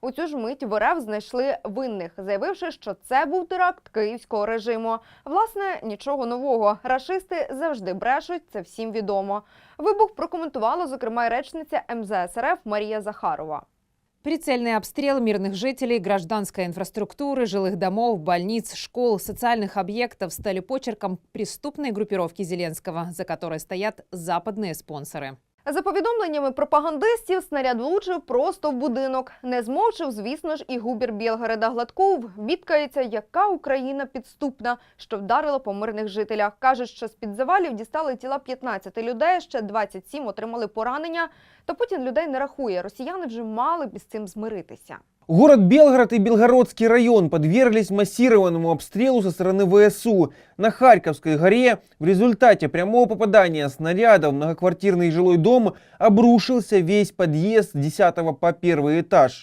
У цю ж мить в РФ знайшли винних, заявивши, що це був теракт київського режиму. Власне, нічого нового. Рашисти завжди брешуть, це всім відомо. Вибух прокоментувала зокрема й речниця МЗС РФ Марія Захарова. Прицельный обстрел мирных жителей, гражданской инфраструктуры, жилых домов, больниц, школ, социальных объектов стали почерком преступной группировки Зеленского, за которой стоят западные спонсоры. За повідомленнями пропагандистів, снаряд влучив просто в будинок. Не змовчив, звісно ж, і губір Білгорода Гладков. відкається, яка Україна підступна, що вдарила по мирних жителях. Кажуть, що з-під завалів дістали тіла 15 людей, ще 27 отримали поранення. Та Путін людей не рахує. Росіяни вже мали б із цим змиритися. Город Белгород и Белгородский район подверглись массированному обстрелу со стороны ВСУ. На Харьковской горе в результате прямого попадания снаряда в многоквартирный жилой дом обрушился весь подъезд с 10 по первый этаж.